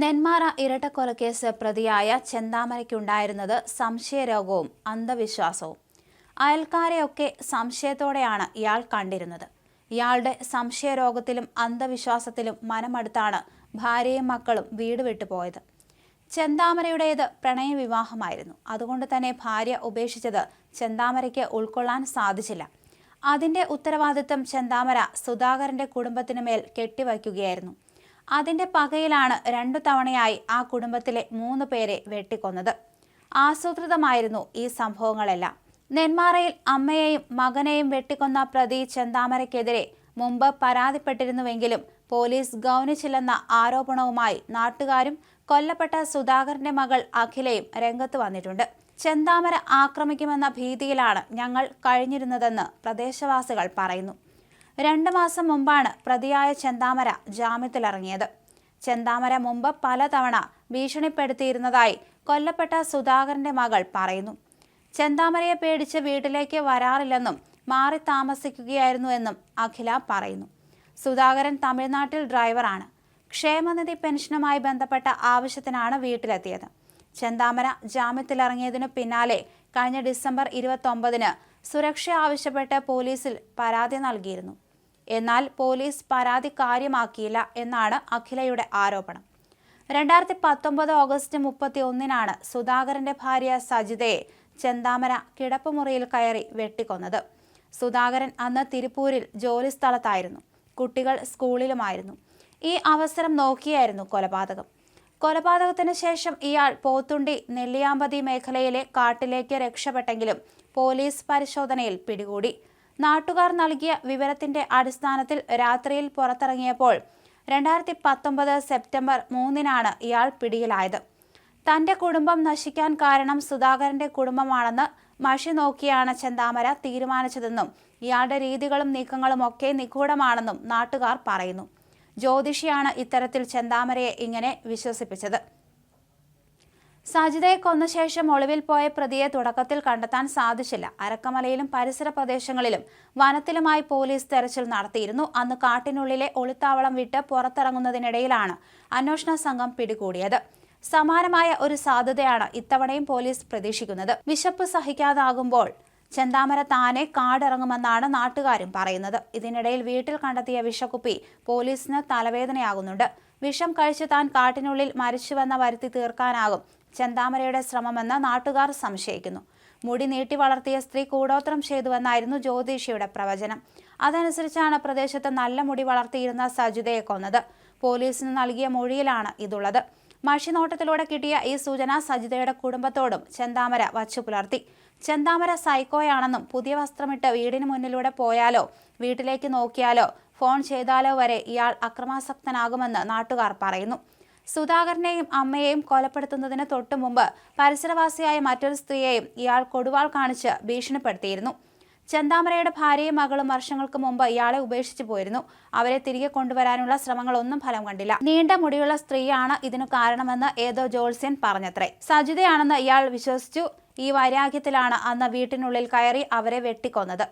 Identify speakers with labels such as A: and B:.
A: നെന്മാറ ഇരട്ടക്കൊലക്കേസ് പ്രതിയായ ചെന്താമരയ്ക്കുണ്ടായിരുന്നത് സംശയരോഗവും അന്ധവിശ്വാസവും. അയൽക്കാരെയൊക്കെ സംശയത്തോടെയാണ് ഇയാൾ കണ്ടിരുന്നത്. ഇയാളുടെ സംശയരോഗത്തിലും അന്ധവിശ്വാസത്തിലും മനമടുത്താണ് ഭാര്യയും മക്കളും വീട് വിട്ടുപോയത് ചെന്താമരയുടേത് പ്രണയവിവാഹമായിരുന്നു. അതുകൊണ്ട് തന്നെ ഭാര്യ ഉപേക്ഷിച്ചത് ചെന്താമരയ്ക്ക് ഉൾക്കൊള്ളാൻ സാധിച്ചില്ല. അതിന്റെ ഉത്തരവാദിത്തം ചെന്താമര സുധാകരന്റെ കുടുംബത്തിനു മേൽ കെട്ടിവയ്ക്കുകയായിരുന്നു. അതിന്റെ പകയിലാണ് രണ്ടു തവണയായി ആ കുടുംബത്തിലെ മൂന്ന് പേരെ വെട്ടിക്കൊന്നത്. ആസൂത്രിതമായിരുന്നു ഈ സംഭവങ്ങളെല്ലാം. നെന്മാറയിൽ അമ്മയെയും മകനെയും വെട്ടിക്കൊന്ന പ്രതി ചെന്താമരയ്ക്കെതിരെ മുമ്പ് പരാതിപ്പെട്ടിരുന്നുവെങ്കിലും പോലീസ് ഗൗനിച്ചില്ലെന്ന ആരോപണവുമായി നാട്ടുകാരും കൊല്ലപ്പെട്ട സുധാകരന്റെ മകൾ അഖിലയും രംഗത്ത് വന്നിട്ടുണ്ട്. ചെന്താമര ആക്രമിക്കുമെന്ന ഭീതിയിലാണ് ഞങ്ങൾ കഴിഞ്ഞിരുന്നതെന്ന് പ്രദേശവാസികൾ പറയുന്നു. രണ്ട് മാസം മുമ്പാണ് പ്രതിയായ ചെന്താമര ജാമ്യത്തിലിറങ്ങിയത്. ചെന്താമര മുമ്പ് പലതവണ ഭീഷണിപ്പെടുത്തിയിരുന്നതായി കൊല്ലപ്പെട്ട സുധാകരന്റെ മകൾ പറയുന്നു. ചെന്താമരയെ പേടിച്ച് വീട്ടിലേക്ക് വരാറില്ലെന്നും മാറി താമസിക്കുകയായിരുന്നു എന്നും അഖില പറയുന്നു. സുധാകരൻ തമിഴ്നാട്ടിൽ ഡ്രൈവറാണ്. ക്ഷേമനിധി പെൻഷനുമായി ബന്ധപ്പെട്ട ആവശ്യത്തിനാണ് വീട്ടിലെത്തിയത്. ചെന്താമര ജാമ്യത്തിലിറങ്ങിയതിനു പിന്നാലെ കഴിഞ്ഞ ഡിസംബർ ഇരുപത്തൊമ്പതിന് സുരക്ഷ ആവശ്യപ്പെട്ട് പോലീസിൽ പരാതി നൽകിയിരുന്നു. എന്നാൽ പോലീസ് പരാതി കാര്യമാക്കിയില്ല എന്നാണ് അഖിലയുടെ ആരോപണം. രണ്ടായിരത്തി പത്തൊമ്പത് ഓഗസ്റ്റ് മുപ്പത്തി ഒന്നിനാണ് സുധാകരന്റെ ഭാര്യ സജിതയെ ചെന്താമര കിടപ്പുമുറിയിൽ കയറി വെട്ടിക്കൊന്നത്. സുധാകരൻ അന്ന് തിരുപ്പൂരിൽ ജോലി സ്ഥലത്തായിരുന്നു. കുട്ടികൾ സ്കൂളിലുമായിരുന്നു. ഈ അവസരം നോക്കിയായിരുന്നു കൊലപാതകം. കൊലപാതകത്തിന് ശേഷം ഇയാൾ പോത്തുണ്ടി നെല്ലിയാമ്പതി മേഖലയിലെ കാട്ടിലേക്ക് രക്ഷപ്പെട്ടെങ്കിലും പോലീസ് പരിശോധനയിൽ പിടികൂടി. നാട്ടുകാർ നൽകിയ വിവരത്തിന്റെ അടിസ്ഥാനത്തിൽ രാത്രിയിൽ പുറത്തിറങ്ങിയപ്പോൾ രണ്ടായിരത്തി പത്തൊമ്പത് സെപ്റ്റംബർ മൂന്നിനാണ് ഇയാൾ പിടിയിലായത്. തന്റെ കുടുംബം നശിക്കാൻ കാരണം സുധാകരന്റെ കുടുംബമാണെന്ന് മഷി നോക്കിയാണ് ചെന്താമര തീരുമാനിച്ചതെന്നും ഇയാളുടെ രീതികളും നീക്കങ്ങളും ഒക്കെ നിഗൂഢമാണെന്നും നാട്ടുകാർ പറയുന്നു. ജ്യോതിഷിയാണ് ഇത്തരത്തിൽ ചെന്താമരയെ ഇങ്ങനെ വിശ്വസിപ്പിച്ചത്. സജിതയെ കൊന്ന ശേഷം ഒളിവിൽ പോയ പ്രതിയെ തുടക്കത്തിൽ കണ്ടെത്താൻ സാധിച്ചില്ല. അരക്കമലയിലും പരിസര പ്രദേശങ്ങളിലും വനത്തിലുമായി പോലീസ് തെരച്ചിൽ നടത്തിയിരുന്നു. അന്ന് കാട്ടിനുള്ളിലെ ഒളിത്താവളം വിട്ട് പുറത്തിറങ്ങുന്നതിനിടയിലാണ് അന്വേഷണ സംഘം പിടികൂടിയത്. സമാനമായ ഒരു സാധ്യതയാണ് ഇത്തവണയും പോലീസ് പ്രതീക്ഷിക്കുന്നത്. വിശപ്പ് സഹിക്കാതാകുമ്പോൾ ചെന്താമര താനെ കാടിറങ്ങുമെന്നാണ് നാട്ടുകാരും പറയുന്നത്. ഇതിനിടയിൽ വീട്ടിൽ കണ്ടെത്തിയ വിഷക്കുപ്പി പോലീസിന് തലവേദനയാകുന്നുണ്ട്. വിഷം കഴിച്ച് താൻ കാട്ടിനുള്ളിൽ മരിച്ചുവെന്ന വരുത്തി തീർക്കാനാകും ചെന്താമരയുടെ ശ്രമമെന്ന് നാട്ടുകാർ സംശയിക്കുന്നു. മുടി നീട്ടി വളർത്തിയ സ്ത്രീ കൂടോത്രം ചെയ്തുവെന്നായിരുന്നു ജ്യോതിഷിയുടെ പ്രവചനം. അതനുസരിച്ചാണ് പ്രദേശത്ത് നല്ല മുടി വളർത്തിയിരുന്ന സജിതയെ കൊന്നത്. പോലീസിന് നൽകിയ മൊഴിയിലാണ് ഇതുള്ളത്. മഷിനോട്ടത്തിലൂടെ കിട്ടിയ ഈ സൂചന സജിതയുടെ കുടുംബത്തോടും ചെന്താമര വച്ചു പുലർത്തി. ചെന്താമര സൈക്കോയാണെന്നും പുതിയ വസ്ത്രമിട്ട് വീടിന് മുന്നിലൂടെ പോയാലോ വീട്ടിലേക്ക് നോക്കിയാലോ ഫോൺ ചെയ്താലോ വരെ ഇയാൾ അക്രമാസക്തനാകുമെന്ന് നാട്ടുകാർ പറയുന്നു. സുധാകരനെയും അമ്മയെയും കൊലപ്പെടുത്തുന്നതിന് തൊട്ടുമുമ്പ് പരിസരവാസിയായ മറ്റൊരു സ്ത്രീയെയും ഇയാൾ കൊടുവാൾ കാണിച്ച് ഭീഷണിപ്പെടുത്തിയിരുന്നു. ചെന്താമരയുടെ ഭാര്യയും മകളും വർഷങ്ങൾക്ക് മുമ്പ് ഇയാളെ ഉപേക്ഷിച്ചു പോയിരുന്നു. അവരെ തിരികെ കൊണ്ടുവരാനുള്ള ശ്രമങ്ങളൊന്നും ഫലം കണ്ടില്ല. നീണ്ട മുടിയുള്ള സ്ത്രീയാണ് ഇതിനു കാരണമെന്ന് ഏതോ ജോൾസ്യൻ പറഞ്ഞത്രേ. സജിതയാണെന്ന് ഇയാൾ വിശ്വസിച്ചു. ഈ വൈരാഗ്യത്തിലാണ് അന്ന് വീട്ടിനുള്ളിൽ കയറി അവരെ വെട്ടിക്കൊന്നത്.